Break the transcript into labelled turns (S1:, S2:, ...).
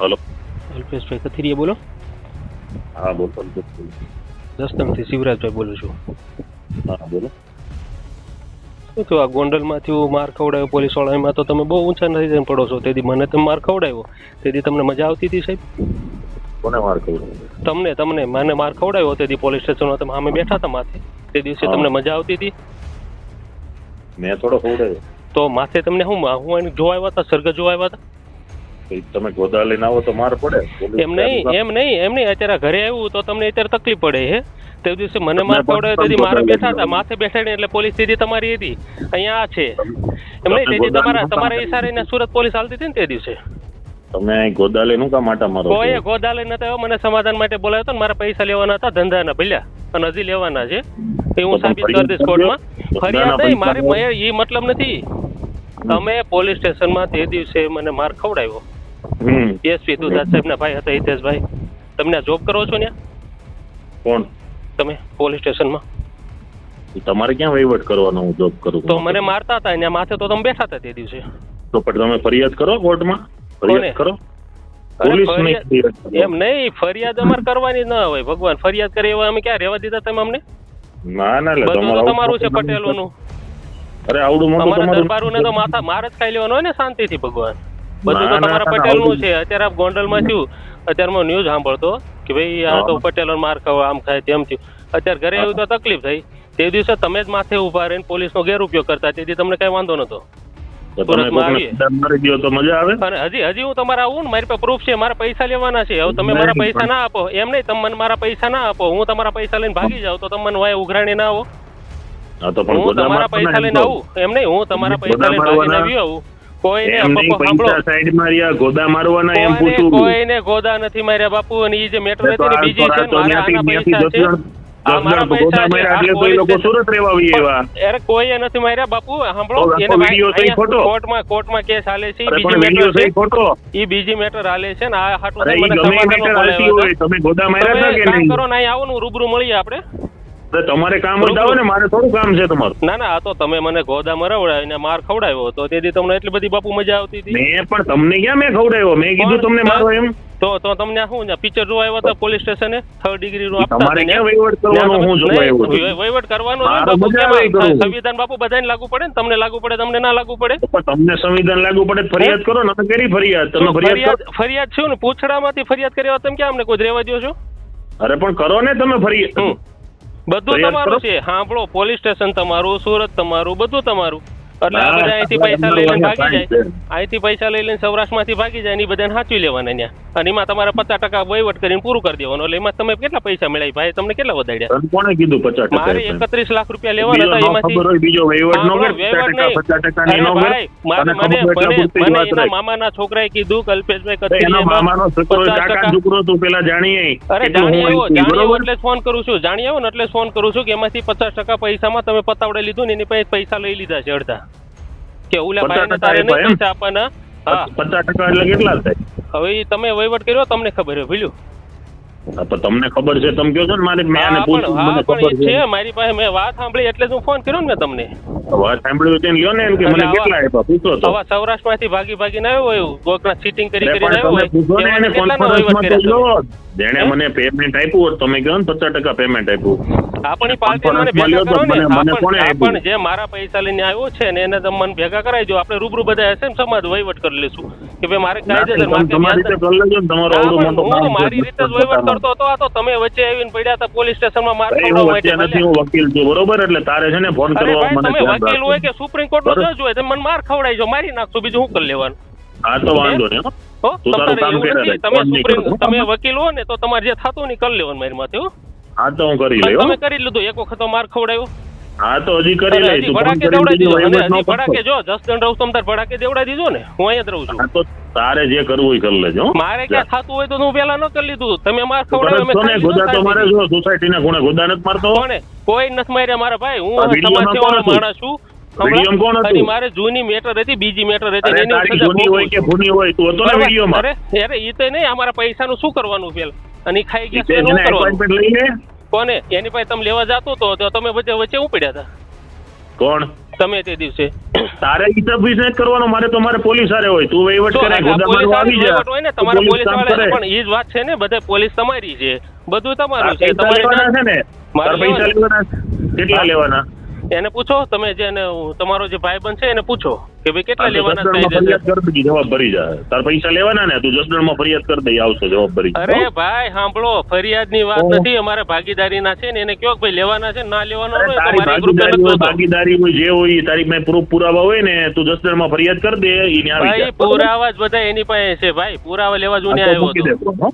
S1: Hello.
S2: અલ્પેશભાઈ કથિરિયા બોલો.
S1: હા બોલો અલ્પેશ બોલો.
S2: શિવરાજભાઈ બોલું છું.
S1: હા બોલો.
S2: શું થયું આ ગોંડલમાંથી હું માર ખવડાવ્યો પોલીસ વાળામાં તો તમે બહુ ઊંચા નથી જઈને પડો છો. તેથી મને તમે માર ખવડાવ્યો તેથી તમને મજા આવતી હતી સાહેબ?
S1: કોને માર ખવડાવ્યો
S2: તમને તમને. મને માર ખવડાવ્યો તેથી પોલીસ સ્ટેશનમાં તમે સામે બેઠા હતા માથે. તે દિવસે તમને મજા આવતી હતી?
S1: મેં થોડો ખવડાવ્યો
S2: તો માથે તમને શું હું જોવા આવ્યા હતા સર્ગ જોવા આવ્યા હતા?
S1: તમે ગોદા લઈને આવો તો માર પડે.
S2: એમ નહીં એમ નહીં એમ નહીં. અત્યારે ઘરે આવ્યું તો તમને અત્યારે તકલીફ પડે હે. તે દિવસે મને માર ખવડાવ્યો તેથી મારે બેઠા હતા. માથે બેસાડી એટલે પોલીસ સીધી તમારી હતી. અહીંયા છે. એમ નહીં તેથી તમારા તમારા ઈશારે ને સુરત પોલીસ હાલતી હતી ને તે દિવસે.
S1: તમે અહીં ગોદા લઈને કામ આટા મારો
S2: કોઈ ગોદાલે નતા મને સમાધાન માટે બોલાવ્યો હતો ને મારા પૈસા લેવાના હતા ધંધાના ભલ્યા અને હજી લેવાના છે. એ હું સાબિત કરી દઈશ કોર્ટમાં.
S1: ફરિયાદ
S2: નહીં મારે એ મતલબ નથી. તમે પોલીસ સ્ટેશનમાં તે દિવસે મને માર ખવડાવ્યો. એસપી દુધાત સાહેબના ભાઈ હતા હિતેશભાઈ. તમને જોબ કરો છો ને
S1: કોણ?
S2: તમે પોલીસ સ્ટેશનમાં?
S1: તમારે ક્યાં વહીવટ કરવાનો હું જોબ કરું?
S2: તો મને મારતા હતા એના માથે તો તમે બેઠા હતા તે દિવસે.
S1: તો પણ તમે ફરિયાદ કરો કોર્ટમાં? ફરિયાદ કરો?
S2: એમ નહીં ફરિયાદ અમારે કરવાની ન હોય. ભગવાન ફરિયાદ કરે એવા અમે ક્યાં રહેવા દીધા તમે અમને?
S1: ના ના તમારું
S2: છે પટેલોનું.
S1: અરે આવડું મોટું તમારું
S2: દરબારું ને તો માથા માર જ ખાઈ લેવાનું હોય ને શાંતિથી ભગવાન. બધું તો તમારા પટેલનું છે. અત્યારે આપ ગોંડલમાં થયું અત્યારે હું ન્યૂઝ સાંભળતો કે ભાઈ આ તો પટેલો માર ખાવા આમ ખાય તેમ થયું. અત્યારે ઘરે આવ્યું તો તકલીફ થઈ. તે દિવસે તમે જ માથે ઊભા રહીને પોલીસનો ગેરઉપયોગ કરતા. તેથી તમને કઈ વાંધો નતો હજી હજી હું તમારા આવું ને મારી પાસે પ્રૂફ છે મારા પૈસા લેવાના છે. હવે તમે મારા પૈસા ના આપો. એમ નહીં તમે મને મારા પૈસા ના આપો. હું તમારા પૈસા લઈને ભાગી જાઉં તો તમે મને વાય ઉઘરાણી ના આવો.
S1: તો પણ
S2: હું તમારા પૈસા લઈને આવું. એમ નહીં હું તમારા પૈસા લઈને ભાગીને આવી આવું. કોઈને
S1: ગોદા મારવાના એમ પૂછું.
S2: કોઈને ગોદા નથી માર્યા બાપુ અને ઈ જે મેટર હતી ને બીજી છે મારા આના પૈસા છે. બીજી મેટર છે.
S1: સહી
S2: બીજી મેટર હાલે છે ને આ હાટું.
S1: તમે ગોદા માર્યા
S2: કરો ને આવો રૂબરૂ મળીએ
S1: અરે તમારે કામ જ ને મારે થોડું કામ છે તમારું.
S2: ના ના આ તો તમે મને ગોદા મરાવડાવીને માર ખવડાવ્યો તો તેથી તમને એટલી બધી બાપુ મજા આવતી હતી?
S1: મેં પણ તમને ક્યાં મેં ખવડાવ્યો? મેં કીધું તમને મારો એમ.
S2: તો તો તમને શું પિક્ચર જોવા આવ્યા હતા પોલીસ સ્ટેશને થર્ડ ડિગ્રી નું આપતા
S1: તમારે ક્યાં
S2: ને?
S1: વહીવટ કરવાનો હું જોવા આવ્યો
S2: વહીવટ કરવાનો. સંવિધાન બાપુ બધાને લાગુ પડે ને? તમને લાગુ પડે તમને ના લાગુ પડે?
S1: પણ તમને સંવિધાન લાગુ પડે ફરિયાદ કરો ને કરી ફરિયાદ. તમે ફરિયાદ
S2: ફરિયાદ છે ને? પૂછડામાંથી ફરિયાદ કર્યા તમે ક્યાં અમને કોઈ રહેવા દો છો?
S1: અરે પણ કરો ને તમે ફરિયાદ.
S2: બધું તમારું છે. સાંભળો પોલીસ સ્ટેશન તમારું સુરત તમારું બધું તમારું. એટલે આ બધા અહીંથી પૈસા લઈ લઈને ભાગી જાય. અહીંથી પૈસા લઈ લઈને સૌરાષ્ટ્રમાંથી ભાગી જાય ને ઈ બધાને સાચવી લેવાના ત્યાં અને એમાં તમારે પચાસ ટકા વહીવટ કરીને પૂરું કરી દેવાનું. એટલે એમાં તમે કેટલા પૈસા મળ્યા ભાઈ તમને કેટલા વધાર્યા?
S1: કોણે કીધું પચાસ
S2: મારે એકત્રીસ લાખ રૂપિયા લેવાના હતા એમાંથી.
S1: બીજો વહીવટ નો
S2: વહીવટ નહીં. એના મામાના છોકરાએ કીધું કલ્પેશભાઈ
S1: અરે એના મામાનો છોકરો કાકા છોકરો તું પેલા જાણીએ
S2: અરે જાણી આવ્યો જાણી આવ્યો એટલે ફોન કરું છું જાણી આવ્યો ને એટલે ફોન કરું છું કે એમાંથી પચાસ ટકા પૈસામાં તમે પતાવડે લીધું ને એની પાસે પૈસા લઈ લીધા છે અડધા. કે ઓલા ભાઈને તારે નહીં પૈસા આપવાના? હા.
S1: પચાસ ટકા એટલે કેટલા થાય?
S2: હવે તમે વહીવટ કર્યો તમને ખબર હોય ભૂલ્યું?
S1: પણ તમને ખબર છે તમે કહો છો ને મારે મેં આને પૂછ્યું મને ખબર છે.
S2: મારી પાસે મેં વાત સાંભળી એટલે જ હું ફોન કર્યો ને તમને.
S1: વાત સાંભળી તેને લ્યો ને એમ કે મને કેટલા આપ્યા પૂછો તો.
S2: આવા સૌરાષ્ટ્રમાંથી ભાગી ભાગીને આવ્યો હોય કોકના સીટિંગ કરી કરીને આવ્યો
S1: તમે પૂછો ને એને કોન્ફરન્સમાં તો લ્યો. જેણે મને પેમેન્ટ આપ્યું હોત તમે કહો ને પચાસ ટકા પેમેન્ટ આપ્યું
S2: આપણી પાર્ટી મને ભેગા કરો ને.
S1: મને- કોણે આપ્યું?
S2: જે મારા પૈસા લઈને આવ્યો છે ને એને તમે મને ભેગા કરાવી દો આપણે રૂબરૂ બધા ને સમાજ વહીવટ કરી લેશું કે ભાઈ મારે કાયદેસર
S1: ને
S2: હા, હું મારી રીતે જ વહીવટ કરતો હતો આ તો તમે વચ્ચે આવીને પડ્યા હતા પોલીસ સ્ટેશનમાં માર
S1: હું વચ્ચે
S2: માટે
S1: નથી હું વકીલ છું બરોબર? એટલે તારે છે ને ફોન કરવા મને
S2: તમે વકીલ હોય કે સુપ્રીમ કોર્ટ નો જજ હોય તમે મને માર ખવડાવી જો મારી નાખશો બીજું શું કરી લેવાનું?
S1: હા તો વાંધો નહીં હો.
S2: હો. તમે સુપ્રીમ તમે વકીલ હો ને તો તમારે જે થતું નહીં કરી લેવાનું મારી માથે હો.
S1: હા તો હું કરી લઉં
S2: તમે કરી લીધું એક વખત માર ખવડાવ્યો.
S1: હા તો હજી કરી લઈ તું ફોન
S2: કરી દીધો. હજી ભડાકે જો દસ રહું તમ તાર ભડાકે દેવડાવી દીધો ને હું અહીંયા જ રહું છું.
S1: તો તારે જે કરવું હોય કરી લેજો
S2: મારે ક્યાં થતું હોય તો હું પેલા ન કરી લીધું તમે માર
S1: ખવડાવે
S2: ખવડાવ્યો
S1: કરે
S2: મેં
S1: જ છો ને
S2: ખાઈ લીધું,
S1: ગોદા તો મારે જો સોસાયટી ના ગુણે ગોદા નથી મારતો.
S2: કોણે? કોઈ નથી માર્યા મારા ભાઈ. હું સમાજ સેવાનો માણસ છું.
S1: વિડીયોમાં કોણ હતું?
S2: મારે જૂની મેટર હતી બીજી મેટર હતી એની
S1: તારી જૂની હોય કે ભૂની હોય તું હતો ને? વિડીયોમાં?
S2: અરે અરે ઈ તો નહીં અમારા પૈસાનું શું કરવાનું પેલ અને ખાઈ ગયા એનું કરવાનું?
S1: લઈ લે
S2: કોને? એની પાસે તમે લેવા જતો તો તો તમે વચ્ચે વચ્ચે ઉપડ્યા હતા.
S1: કોણ?
S2: તમે તે દિવસે.
S1: તારે હિસાબ બિઝનેસ કરવાનો મારે તો મારે પોલીસ હારે હોય. તું વહીવટ કરે
S2: આ
S1: ગોદામ
S2: પોલીસ
S1: વાળો આવી જા.
S2: હોય ને તમારે
S1: પોલીસવાળા
S2: પણ એ જ વાત છે ને બધે પોલીસ તમારી છે. બધું તમારું છે.
S1: તમારે છે ને?
S2: મારે
S1: પૈસા લેવાના. કેટલા લેવાના?
S2: એને પૂછો તમે જેને તમારો જે ભાઈબંધ છે એને પૂછો કે ભાઈ કેટલા લેવાના થઈ જશે
S1: કરી જવાબ ભરી જાય. તાર પૈસા લેવાના ને તું જસદણમાં ફરિયાદ કરી દઈ આવશે જવાબ ભરી
S2: અરે ભાઈ સાંભળો ફરિયાદની વાત નથી અમારે ભાગીદારીના છે ને એને કયો કે ભાઈ લેવાના છે ના લેવાના હોય તો
S1: તારી
S2: મારે એક રૂપિયા
S1: ભાગીદારી
S2: નથી
S1: ભાગીદારી જે હોય એ તારી પાસે પ્રૂફ પુરાવા હોય ને તું જસદણમાં ફરિયાદ કરી દે એને આવી
S2: ભાઈ પુરાવા જ બધા એની પાસે છે ભાઈ પુરાવા લેવા જ હું આવ્યો હતો.